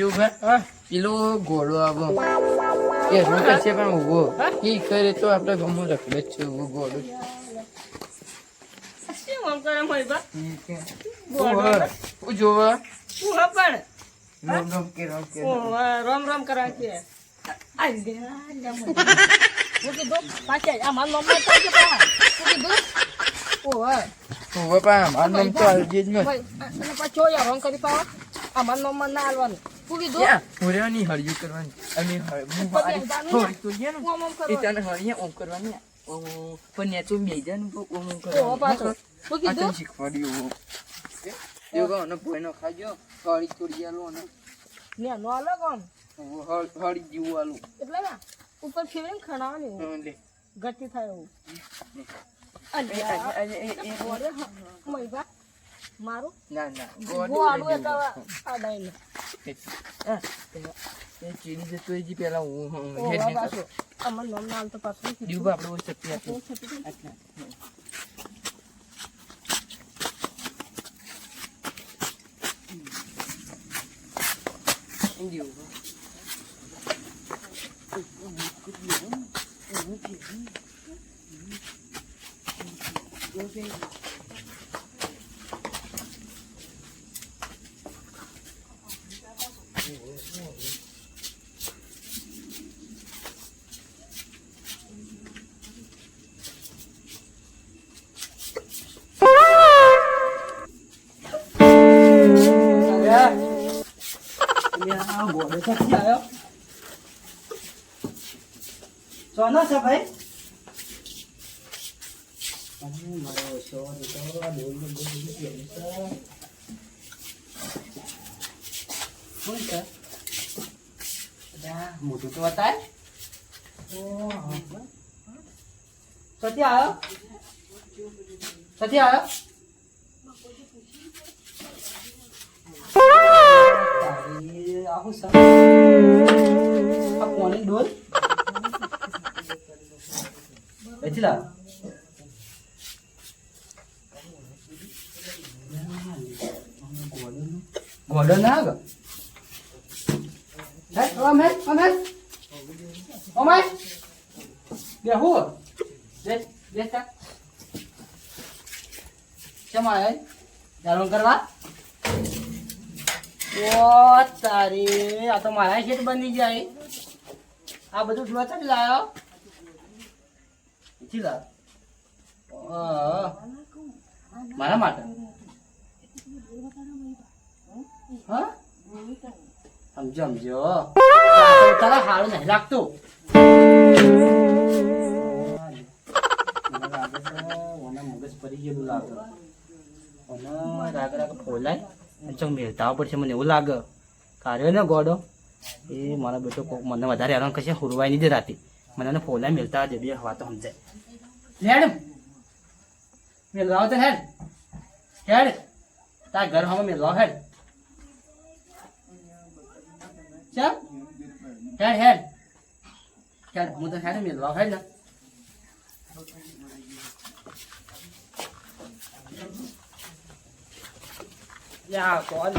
કેવું ભાઈ પેલો ઘોડો આવો. એ પણ ઊભો એ કરે તો આપણે ગમો રખડે છે ઊભો ઘોડો. રોમ રોમ કરવા કે. પા હું કીધું ઓહો ઊભો પણ. મારું નામમાં ના. આલવાનું હોરેવાની હળિયું કરવાની. અને હું તો ને. એ તને હળિયા ઓમ કરવાની. પણ ત્યાં તો બેજા ને ઓમ ઓમ પાછો કરવાની. હું આ તને શીખવાડ્યું એવું કહો ને પોઈનો ખાજો. હળી તોડી આલો ને ને નો આલો કોણ? હળ- જેવું આલું. એટલે ના ઉપર ફેરવીને ખણાવાની લે. ગતિ થાય એવું. એ, એ, એ, ઓરે મઈબા મારું? ના ના. ગો આડું એટલે આ ડાઈને એ ચીડી જતો એ જી પેલા હું હેડ. પાછું. અમાર નામ ના આલતો પાછું. દીવું આપણે ઓછ શક્તિ આપી હું છતી હતી. આટલા. હમ. દીવું. સોનો છે ભાઈ શું છે મોટું તો બતાય સતી આવ્યો સતી આવ્યો તારી આવું છે આ કોની ડોલ લાવ ગોડો ના આગળ હે ઓમ હે ઓમ હે ઓમ હે બે હું બે બે તા કેમ આયા જાણું કરવા ઓ તારી આ તો મારા શેઠ બની જાય આ બધું જોવા જ લાયો? જી અ, મારા માટે? હા? સમજો સમજો. તારા હારું નહીં લાગતું. મગજ પડી ગયેલું લાગે. ફોલાય. ચમ મેળતા પડશે મને એવું લાગે. કાર્યો ને ગોડો? એ મારો બેટો કોક મને વધારે હેરાન કરશે. હુરવાઈ નહીં રાતે. મને એને ફોલા મેળતા જે બે વાતો સમજાય. હેડ. મેળવાઓ તો હેડ. હેડ. તાર ઘર હમ મેળવાઓ હેડ. ચા હેડ હેડ. હેડ, હું તો હેડ મેળવાઓ હેડ ને. યા કોણ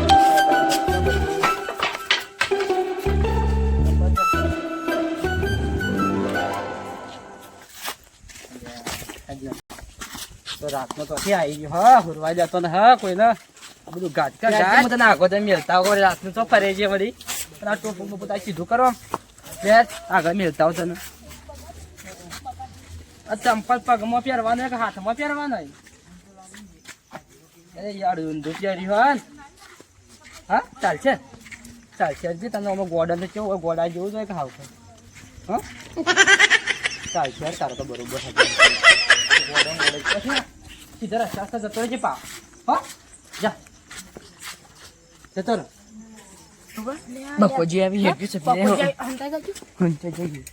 રાતનો તો ક્યાં આવી ગયો હા હુરવા જતો ને હા કોઈ ને બધું હું તને આગો તમે મેલતા હોય રાતનું તો ફરે છે વળી. પણ આ ટોપું બોપું સીધું કરો. બે આગળ મેલતા હોય તને. આ ચંપલ પગમાં પહેરવાનો કે હાથમાં પહેરવાનો અરે યાર ઊંધું પહેર્યું હોય ને. હા ચાલશે. ચાલશે હજી તમે અમે ગોડા તો કેવું હોય, ગોડા જેવું જોઈએ કે હાવ હા? ચાલશે યાર તારે તો બરોબર સીધા રસ્તા રસ્તા જતો રહેજે પા હા? જા. જતો રહે. બપોજી આવી છે જઈએ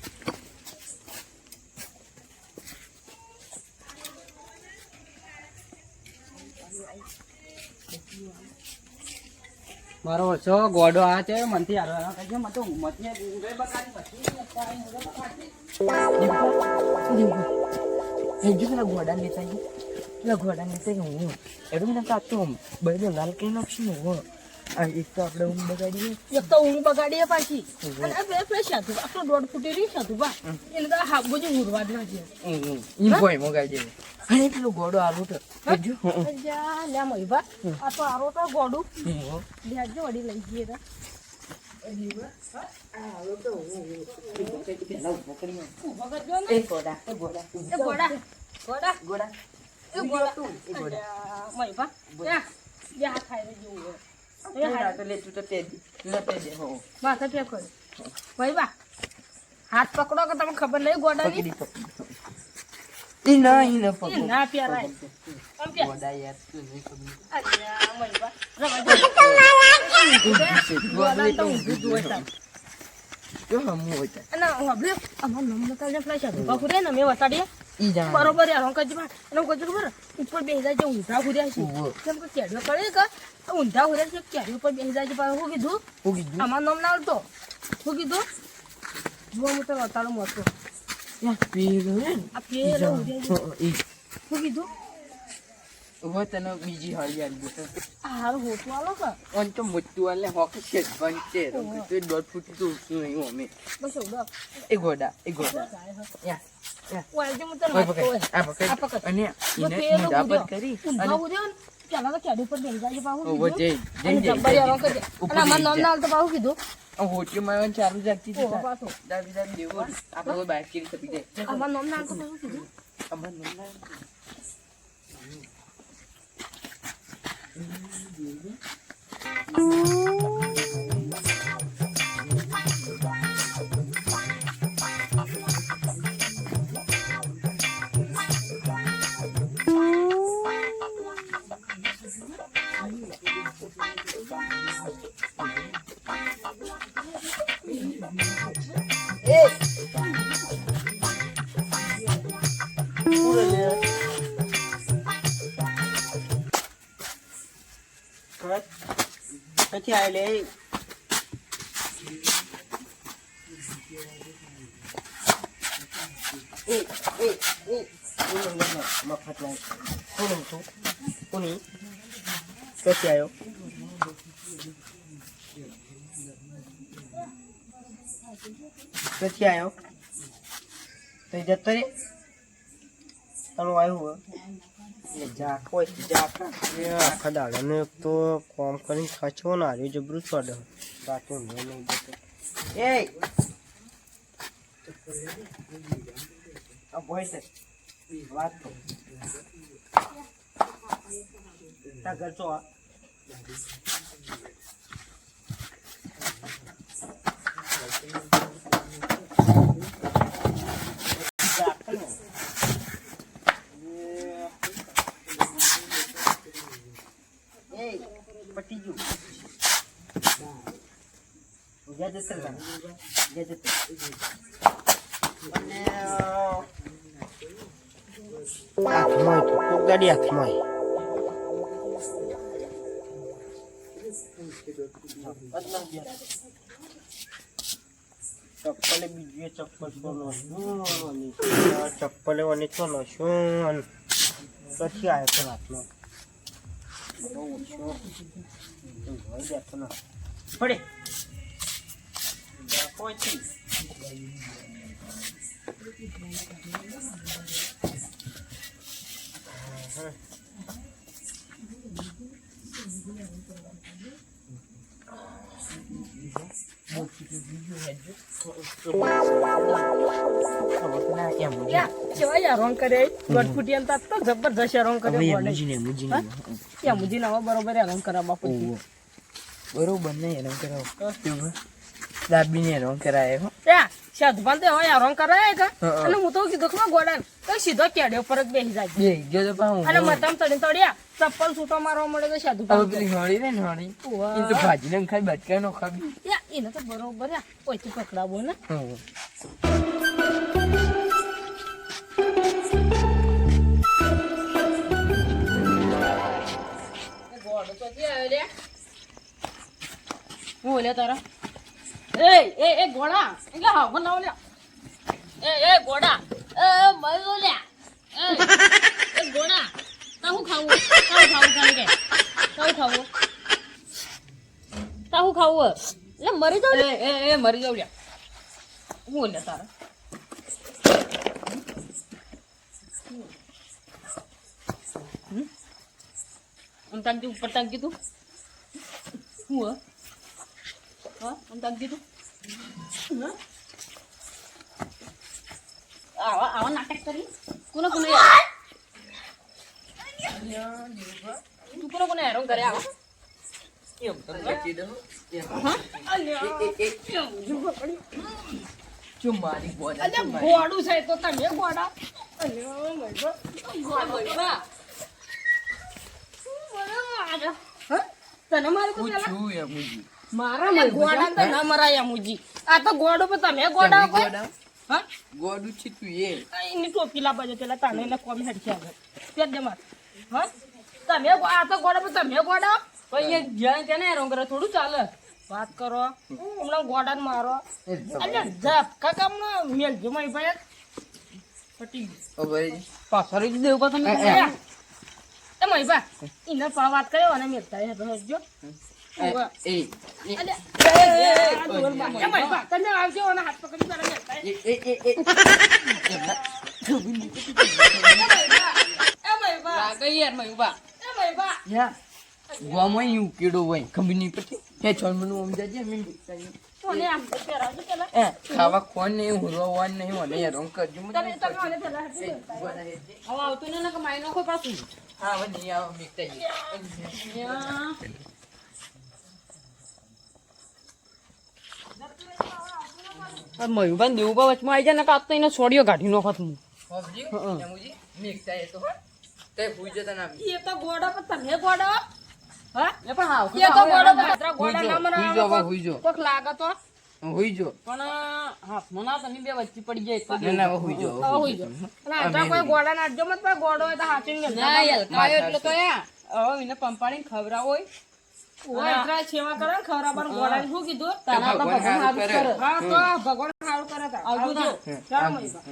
મારો ઓછો ગોડો આ છે, મનથી હારો હારો કરજે મને તો ઊંઘમાંથી ઊંઘે બગાડી, પછી. હેડજો પેલા ગોડા લેતા. પેલા ગોડા લેતા હું એડું મને કાચો બળે લાલ કઈ નાખશું હું એક તો આપણે ઊંઘ બગાડીએ. એક તો ઊંઘ બગાડીએ પાછી. અને આપણે બે આપણો દોઢ ફૂટી રહી સાધુ બા. એને તો હા બધું ઉરવા જ નાખીએ ઈ ભાઈ મગાઈ દે અને પેલો ગોડો આલો તો. જો લે મય બા. આ તો આરો તો ગોડું. લેજો વડી લઈ જઈએ તો. ગોડા ગોડા. ગોડા, ગોડા, ગોડા. ગોડા. મહીબા, લ્યા, લ્યા હાથ ખાઈ લેજો હાથ- તો લે તું તો તે દી તું તો તે દે હો માથે ફેંકો. મહીબા, હાથ પકડો કે તમને ખબર નહીં? ગોડાવી ના પ્યારા ના એ ઈ જાણ બરોબર યાર અંકલ જી એને હું ખબર? ઉપર બેસી જાય છે ઊંધા ખુર્યા છે. કેમ કે કેડ્યો કરે કે ઊંધા ખુર્યા છે કેડી ઉપર બેસી જાય છે પાછું હું કીધું? હું કીધું? આમાં નામ ના આવતો હું કીધું? જુઓ હું તો વતાડો મોટો. યાર પેલું આ ઈ. હં, ઈ. શું કીધું? ઊભો તને બીજી હળી આવી હારું હોતું આલો કે ઓન તો મોટું આલે હોક છે બંધ છે તો દોઢ ફૂટ તો ઊંચું નહીં અમે. બસ ઉડો એ ગોડા એ ગોડા યા નામ ચાલુ દે આમાં નામ ના કીધું. અમાર નંબર Hum, આવેલે મફત લાય કોણ તું કોની ક્યાંથી આવ્યો ક્યાંથી આવ્યો તો જતો રે તારું આવ્યું હોય. એ જાક હોય જાક. આખા દાડાને એક તો કોમ કરીને ખાચો ના હાર્યું જબરું છોડે મેં નહીં જતો. એ! આ બોય છે. વાત તો. તા ઘર છો આ જાક ને. એ પટી ગયું ગયા જશે ને ગયા જશે અને હાથમાં તો કોક ગાડી હાથમાં ચપ્પલે બીજી ચપ્પલ નશું ચપ્પલે અને તો નશું પછી આવ્યો તો હાથમાં પડે. બોલે. હા? યા મુજી બરોબર રંગ કરે બાપુ બરોબર નહીં હેરાન કરાવો દાબી ને હેરાન કરાય સાધુપાન તો હવે યારોન કરાય કે અને હું તો કીધું કે તો સીધો કેડ્યો પર જ બેસી જાય. બે જો તો પાઉં અને મતમ તડી તડ્યા ચપ્પલ છૂટો મારવા મળે તો સાધુપાન હવે પેલી હળી ને હળી એ તો ભાજી ખાઈ બટકા નો ખાબી યા એને તો બરોબર યા. પકડાવો ને હું. ઓલે તારા. એ એ એ ગોડા એટલે હા બનાવ લ્યા. એ એ ગોડા એ મયો લ્યા. એ એ ગોડા તા હું ખાવું? ખાવું કે? તારું ખાવું? ઓવ એટલે મરી જાવ એ એ એ મરી જાવ લ્યા. હું લે તારે? હમ? આમ ઉપર તાકજી તું? હું? હે? આમ તાકજી તું હા? આવા આવા નાટક કરી કોને કોને તું કોને કોને હેરાન કરે આવા એમ તો બચી દઉં. એમ. હા ચુમ મારી ગોડા, છે તો તમે ગોડા? તને મારી મારા માં ગોડા તો ના મરાય મુજી. આ તો ગોડો પર તમે ગોડા તમે ગોડા? હા? ગોડું છે તું એ. એની ટોપી લાવવા જો પેલા તને એટલે કોમ હેડ છે આગળ પેટ દે માર હા? તમે આ તો ગોડા પર તમે ગોડા? ભાઈ એ જ્યાં ત્યાં ને કરે થોડું ચાલે. વાત કરો. હમણાં ગોડા ને મારો. કાકા હમણાં મેલ જો મારી ભાઈ પટી પાછળ જ દેવ પર તમે. એ મહીબા એને વાત કર્યો અને તમે આવજો હાથ પકડી મહીબા યા. ઉકેડો હોય પડતી હે છોડવાનું આમ જાજે અમે ખાવા કોણ નહીં હુરવા વાન નહીં મને હેરાન કરજો. મને તમે તમે મને પેલા. હવે આવતો ને કમાઈ નાખો પાછું. હા હવે નહીં આવો મેકતા જઈએ. મયુભાઈ દેવુબા વચમાં આવી જાય ને કાપ તો એને છોડીઓ કાઢી નાખો હું મેકતા એ તો. તે હુઈ જતા ના એ તો ગોડા પર તમે ગોડા? હા? એ પણ હાવ. એ તો ગોડા પર તારા ગોડા જો, ના હુઈ હુઈ જો. કોક લાગે તો. હુઈ જો. પણ હાથમાં ના તમે બે વચ્ચે પડી જાય તો ના, ના, હુઈ જો, હવે હવે હુઈ હુઈ જો. અને આટલા કોઈ ગોડા નાખજો મત ભાઈ ગોડો હોય તો હાચીને મેલતા ના યાર કાયો એટલે તો યા હવે એને પંપાડીને ખવડાવો હોય. ઓય સેવા કરે ખવરા પર ગોડાને શું કીધું? આપણા ભગવાન ભગવાન હારું હારું કરે. કરે. હા તો ભગવાન સારું કરે તા. આવજો. આવજો. ચાલો મહીબા.